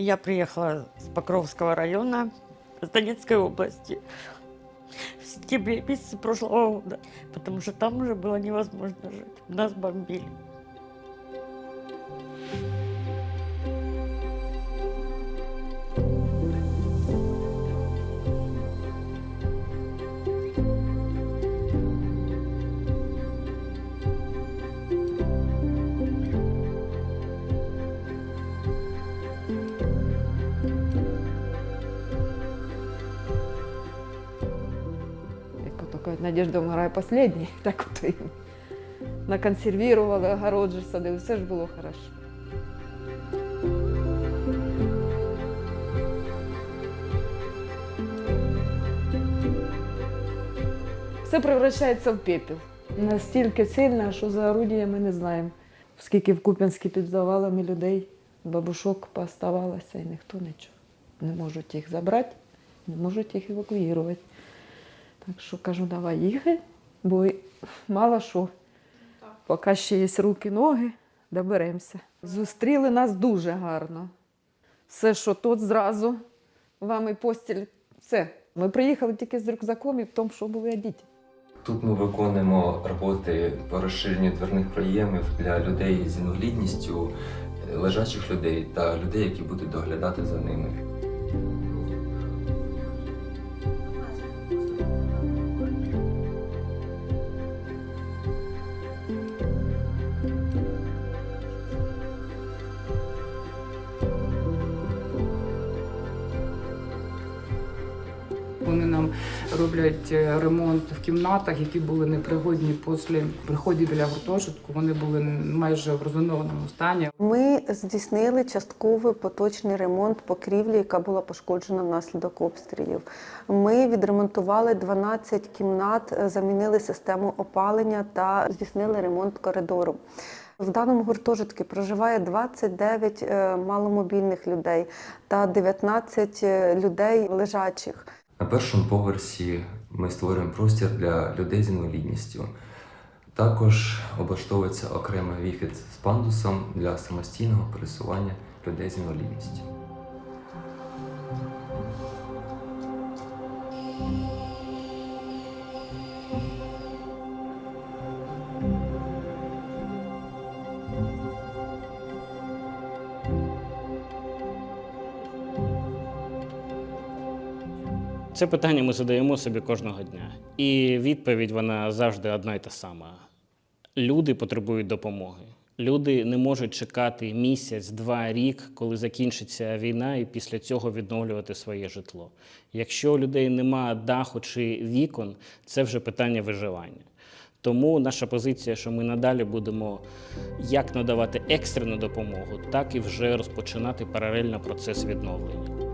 Я приехала с Покровского района, с Донецкой области в сентябре месяце прошлого года, потому что там уже было невозможно жить. Нас бомбили. Надежда вмирає последній, так от і наконсервували, огород же садили, все ж було хорошо. Все превращається в пепел. Настільки сильно, що за орудія ми не знаємо. Скільки в Куп'янській під завалами людей, бабушок пооставалося, і ніхто нічого. Не можуть їх забрати, не можуть їх евакуювати. Так що кажу, давай їхай, бо мало що. Поки ще є руки, ноги, доберемося. Зустріли нас дуже гарно. Все, що тут зразу, вам і постіль, все. Ми приїхали тільки з рюкзаком і в тому, що були одіті. Тут ми виконуємо роботи по розширенню дверних проємів для людей з інвалідністю, лежачих людей та людей, які будуть доглядати за ними. Вони нам роблять е, ремонт в кімнатах, які були непригодні після приходів біля гуртожитку. Вони були майже в розруйнованому стані. Ми здійснили частковий поточний ремонт покрівлі, яка була пошкоджена внаслідок обстрілів. Ми відремонтували 12 кімнат, е, замінили систему опалення та здійснили ремонт коридору. В даному гуртожитку проживає 29 е, маломобільних людей та 19 е, людей лежачих. На першому поверсі ми створюємо простір для людей з інвалідністю. Також облаштовується окремий вихід з пандусом для самостійного пересування людей з інвалідністю. Це питання ми задаємо собі кожного дня. І відповідь вона завжди одна й та сама. Люди потребують допомоги. Люди не можуть чекати місяць, два, рік, коли закінчиться війна, і після цього відновлювати своє житло. Якщо у людей немає даху чи вікон, це вже питання виживання. Тому наша позиція, що ми надалі будемо як надавати екстрену допомогу, так і вже розпочинати паралельно процес відновлення.